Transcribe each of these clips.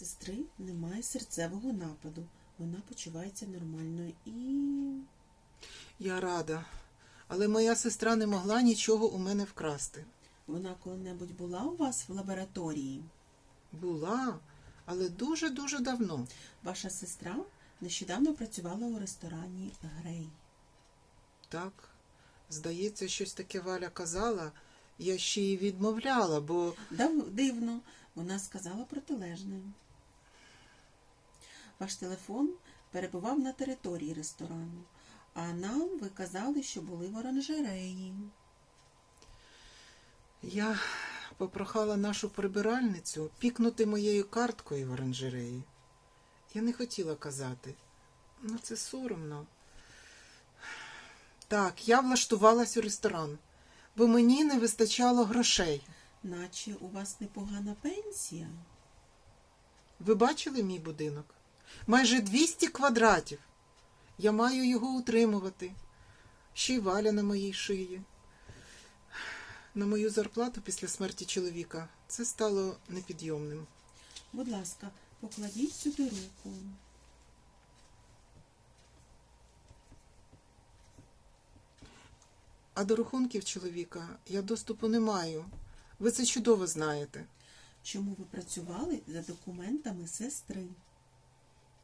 сестри немає серцевого нападу. Вона почувається нормально і. Я рада, але моя сестра не могла нічого у мене вкрасти. Вона коли-небудь була у вас в лабораторії? Була, але дуже-дуже давно. Ваша сестра нещодавно працювала у ресторані Грей. Так, здається, щось таке Валя казала. Я ще й відмовляла, бо Дав- Дивно, вона сказала протилежне. Ваш телефон перебував на території ресторану, а нам ви казали, що були в оранжереї. я попрохала нашу прибиральницю пікнути моєю карткою в оранжереї. Я не хотіла казати. Ну, це соромно. Так, я влаштувалась у ресторан, бо мені не вистачало грошей. Наче у вас непогана пенсія. Ви бачили мій будинок? Майже 200 квадратів. Я маю його утримувати. Ще й валя на моїй шиї. На мою зарплату після смерті чоловіка це стало непідйомним. Будь ласка, покладіть сюди руку. А до рахунків чоловіка я доступу не маю. Ви це чудово знаєте. Чому ви працювали за документами сестри?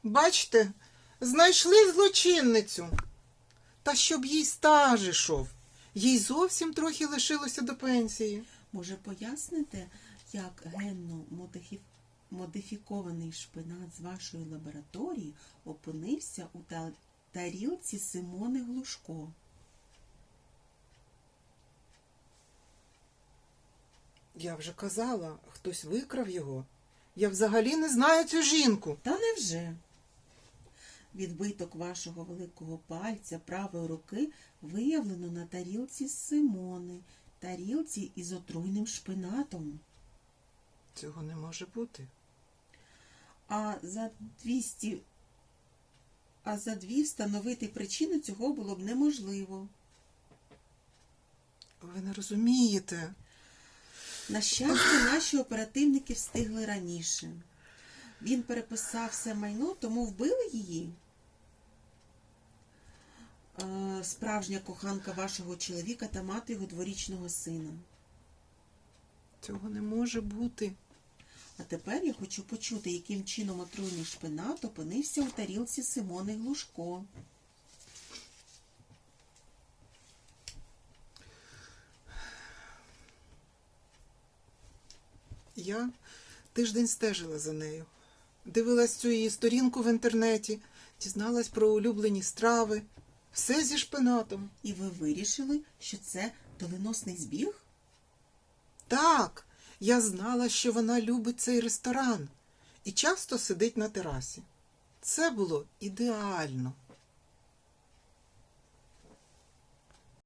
Бачите, знайшли злочинницю. Та щоб їй стаж ішов. Їй зовсім трохи лишилося до пенсії. Може, поясните, як генно модифікований шпинат з вашої лабораторії опинився у тарілці Симони Глушко? Я вже казала, хтось викрав його. Я взагалі не знаю цю жінку. Та невже? Відбиток вашого великого пальця правої руки виявлено на тарілці Симони, тарілці із отруйним шпинатом. Цього не може бути. А за 200 а за дві встановити причину цього було б неможливо. Ви не розумієте. На щастя, наші оперативники встигли раніше. Він переписав все майно, тому вбили її. Е, Справжня коханка вашого чоловіка та мати його дворічного сина. Цього не може бути. А тепер я хочу почути, яким чином отруйний шпинат опинився у тарілці Симони Глушко. Я тиждень стежила за нею. Дивилась цю її сторінку в інтернеті, дізналась про улюблені страви. Все зі шпинатом. І ви вирішили, що це доленосний збіг? Так, я знала, що вона любить цей ресторан і часто сидить на терасі. Це було ідеально.